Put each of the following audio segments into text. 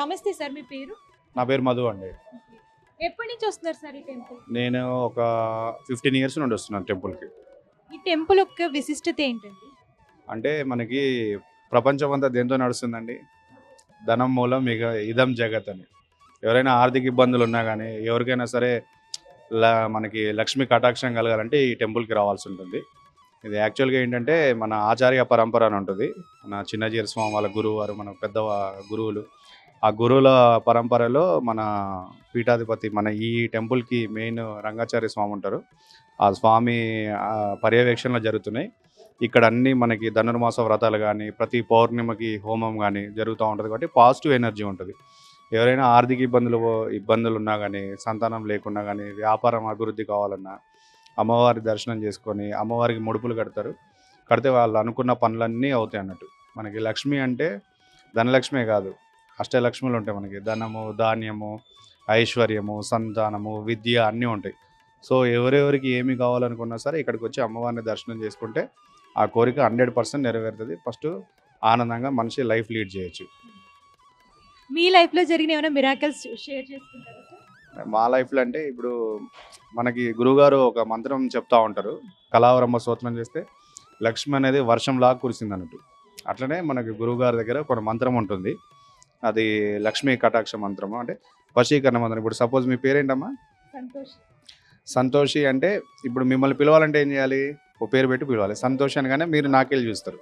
నమస్తే సార్ మీ పేరు? నా పేరు మధు అండి. ఎప్పటి నుంచి వస్తున్నారు సార్ ఈ టెంపుల్? నేను ఒక ఫిఫ్టీన్ ఇయర్స్ నుండి వస్తున్నాను టెంపుల్కి. ఈ టెంపుల్ యొక్క విశిష్టత ఏంటండి? అంటే మనకి ప్రపంచం అంతా దేంతో నడుస్తుందండి? ధనం మూలం ఇక ఇదం జగత్ అని. ఎవరైనా ఆర్థిక ఇబ్బందులు ఉన్నా కానీ ఎవరికైనా సరే మనకి లక్ష్మీ కటాక్షం కలగాలంటే ఈ టెంపుల్కి రావాల్సి ఉంటుంది. ఇది యాక్చువల్గా ఏంటంటే మన ఆచార్య పరంపర అని ఉంటుంది. మన చిన్నజీర స్వామి వాళ్ళ గురువు వారు మన పెద్ద గురువులు. ఆ గురువుల పరంపరలో మన పీఠాధిపతి మన ఈ టెంపుల్కి మెయిన్ రంగాచార్య స్వామి ఉంటారు. ఆ స్వామి పర్యవేక్షణలు పర్యవేక్షణలో జరుగుతున్నాయి. ఇక్కడ అన్ని మనకి ధనుర్మాస వ్రతాలు కానీ ప్రతి పౌర్ణిమకి హోమం కానీ జరుగుతూ ఉంటుంది కాబట్టి పాజిటివ్ ఎనర్జీ ఉంటుంది. ఎవరైనా ఆర్థిక ఇబ్బందులు ఇబ్బందులు ఉన్నా కానీ సంతానం లేకున్నా కానీ వ్యాపారం అభివృద్ధి కావాలన్నా అమ్మవారి దర్శనం చేసుకొని అమ్మవారికి ముడుపులు కడతారు. కడితే వాళ్ళు అనుకున్న పనులన్నీ అవుతాయి అన్నట్టు. మనకి లక్ష్మి అంటే ధనలక్ష్మే కాదు. అష్టలక్ష్ములు ఉంటాయి మనకి. ధనము ధాన్యము ఐశ్వర్యము సంతానము విద్య అన్నీ ఉంటాయి. సో ఎవరెవరికి ఏమి కావాలనుకున్నా సరే ఇక్కడికి వచ్చి అమ్మవారిని దర్శనం చేసుకుంటే ఆ కోరిక హండ్రెడ్ పర్సెంట్ నెరవేరుతుంది. ఫస్ట్ ఆనందంగా మనిషి లైఫ్ లీడ్ చేయొచ్చు. మీ లైఫ్లో జరిగిన ఏమైనా మిరాకల్స్ షేర్ చేసుకుంటారా మా లైఫ్లో అంటే ఇప్పుడు మనకి గురువుగారు ఒక మంత్రం చెప్తా ఉంటారు. కళావరమ్మ స్తోత్రం చేస్తే లక్ష్మి అనేది వర్షంలాగా కురిసింది అన్నట్టు అట్లనే మనకి గురువుగారి దగ్గర కొన్ని మంత్రం ఉంటుంది. అది లక్ష్మీ కటాక్ష మంత్రము. అంటే వశీకరణ మంత్రం. ఇప్పుడు సపోజ్ మీ పేరేంటమ్మా? సంతోష్. సంతోషి అంటే ఇప్పుడు మిమ్మల్ని పిలవాలంటే ఏం చేయాలి? ఓ పేరు పెట్టి పిలవాలి. సంతోషి అనగానే మీరు నాకెళ్ళి చూస్తారు.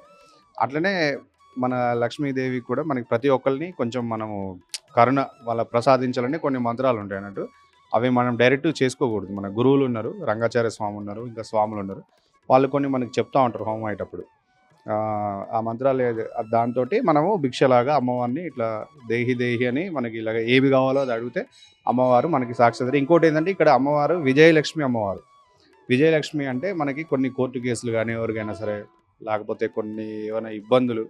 అట్లనే మన లక్ష్మీదేవి కూడా మనకి ప్రతి ఒక్కరిని కొంచెం మనము కరుణ వాళ్ళ ప్రసాదించాలని కొన్ని మంత్రాలు ఉంటాయి అన్నట్టు. అవి మనం డైరెక్ట్ చేసుకోకూడదు. మన గురువులు ఉన్నారు రంగాచార్య స్వామి ఉన్నారు ఇంకా స్వాములు ఉన్నారు. వాళ్ళు కొన్ని మనకి చెప్తా ఉంటారు హోమం అయ్యేటప్పుడు. ఆ, మంత్రాలు దాంతో మనము భిక్షలాగా అమ్మవారిని ఇట్లా దేహి దేహి అని మనకి ఇలాగ ఏవి కావాలో అది అడిగితే అమ్మవారు మనకి సాక్షాత్ ఇంకోటి ఏంటంటే ఇక్కడ అమ్మవారు విజయలక్ష్మి అమ్మవారు. విజయలక్ష్మి అంటే మనకి కొన్ని కోర్టు కేసులు కానీ ఎవరికైనా సరే లేకపోతే కొన్ని ఏమైనా ఇబ్బందులు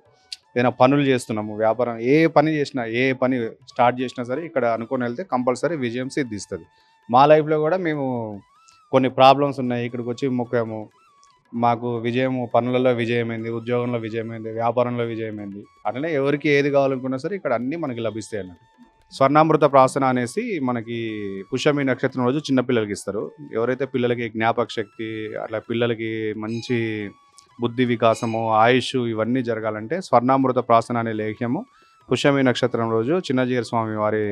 ఏదైనా పనులు చేస్తున్నాము వ్యాపారం ఏ పని చేసినా ఏ పని స్టార్ట్ చేసినా సరే ఇక్కడ అనుకొని వెళ్తే కంపల్సరీ విజయం సిద్ధిస్తుంది. మా లైఫ్లో కూడా మేము కొన్ని ప్రాబ్లమ్స్ ఉన్నాయి ఇక్కడికి వచ్చి మొక్కాము మాకు విజయం పనులలో విజయమైంది ఉద్యోగంలో విజయమైంది వ్యాపారంలో విజయమైంది అట్లనే ఎవరికి ఏది కావాలనుకున్నా సరే ఇక్కడ అన్నీ మనకి లభిస్తాయి అన్నట్టు. స్వర్ణామృత ప్రాసన అనేసి మనకి పుష్యమి నక్షత్రం రోజు చిన్నపిల్లలకి ఇస్తారు. ఎవరైతే పిల్లలకి జ్ఞాపక శక్తి అట్లా పిల్లలకి మంచి బుద్ధి వికాసము ఆయుష్ ఇవన్నీ జరగాలంటే స్వర్ణామృత ప్రాసన అనే లేఖ్యము పుష్యమి నక్షత్రం రోజు చిన్నజీర స్వామి వారి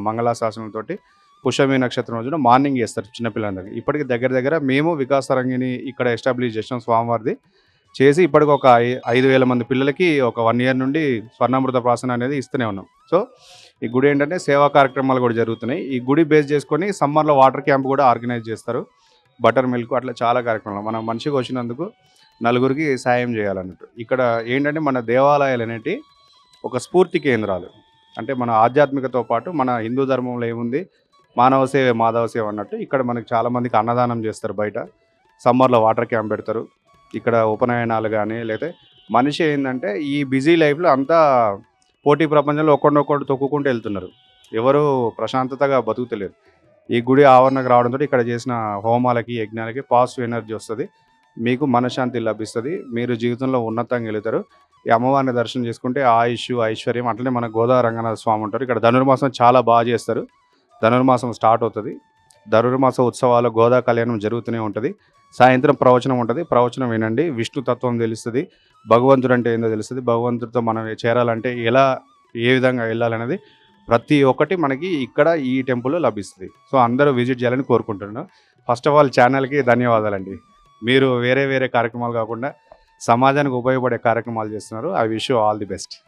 మంగళాశాసనంతో పుష్యమి నక్షత్రం రోజున మార్నింగ్ చేస్తారు చిన్నపిల్లలందరికీ. ఇప్పటికి దగ్గర దగ్గర మేము వికాస రంగిని ఇక్కడ ఎస్టాబ్లిష్ చేసాం స్వామివారిది. చేసి ఇప్పటికి ఒక ఐ- ఐదు వేల మంది పిల్లలకి ఒక వన్ ఇయర్ నుండి స్వర్ణామృత ప్రాసన అనేది ఇస్తూనే ఉన్నాం. సో ఈ గుడి ఏంటంటే సేవా కార్యక్రమాలు కూడా జరుగుతున్నాయి. ఈ గుడి బేస్ చేసుకొని సమ్మర్లో వాటర్ క్యాంప్ కూడా ఆర్గనైజ్ చేస్తారు. బటర్ మిల్క్ అట్లా చాలా కార్యక్రమాలు. మన మనిషికి వచ్చినందుకు నలుగురికి సాయం చేయాలన్నట్టు. ఇక్కడ ఏంటంటే మన దేవాలయాలు అనేటి ఒక స్ఫూర్తి కేంద్రాలు. అంటే మన ఆధ్యాత్మికతో పాటు మన హిందూ ధర్మంలో ఏముంది? మానవ సేవ మాధవ సేవ అన్నట్టు ఇక్కడ మనకి చాలామందికి అన్నదానం చేస్తారు బయట. సమ్మర్లో వాటర్ క్యాంప్ పెడతారు. ఇక్కడ ఉపనయనాలు కానీ లేకపోతే మనిషి ఏంటంటే ఈ బిజీ లైఫ్లో అంతా పోటీ ప్రపంచంలో ఒకరినొకరు తొక్కుకుంటూ వెళ్తున్నారు. ఎవరు ప్రశాంతతగా బతుకుతలేరు. ఈ గుడి ఆవరణకు రావడంతో ఇక్కడ చేసిన హోమాలకి యజ్ఞాలకి పాజిటివ్ ఎనర్జీ వస్తుంది. మీకు మనశ్శాంతి లభిస్తుంది. మీరు జీవితంలో ఉన్నతంగా వెళుతారు. ఈ అమ్మవారిని దర్శనం చేసుకుంటే ఆయుష్ ఐశ్వర్యం అట్లనే మన గోదావరి రంగనాథ స్వామి ఉంటారు. ఇక్కడ ధనుర్మాసం చాలా బాగా చేస్తారు. ధనుర్మాసం స్టార్ట్ అవుతుంది. ధనుర్మాస ఉత్సవాలు గోదా కళ్యాణం జరుగుతూనే ఉంటుంది. సాయంత్రం ప్రవచనం ఉంటుంది. ప్రవచనం వినండి. విష్ణు తత్వం తెలుస్తుంది. భగవంతుడు అంటే ఏందో తెలుస్తుంది. భగవంతుడితో మనం చేరాలంటే ఎలా ఏ విధంగా వెళ్ళాలనేది ప్రతి ఒక్కటి మనకి ఇక్కడ ఈ టెంపుల్లో లభిస్తుంది. సో అందరూ విజిట్ చేయాలని కోరుకుంటున్నాను. ఫస్ట్ ఆఫ్ ఆల్ ఛానల్కి ధన్యవాదాలండి. మీరు వేరే వేరే కార్యక్రమాలు కాకుండా సమాజానికి ఉపయోగపడే కార్యక్రమాలు చేస్తున్నారు. I wish all the best.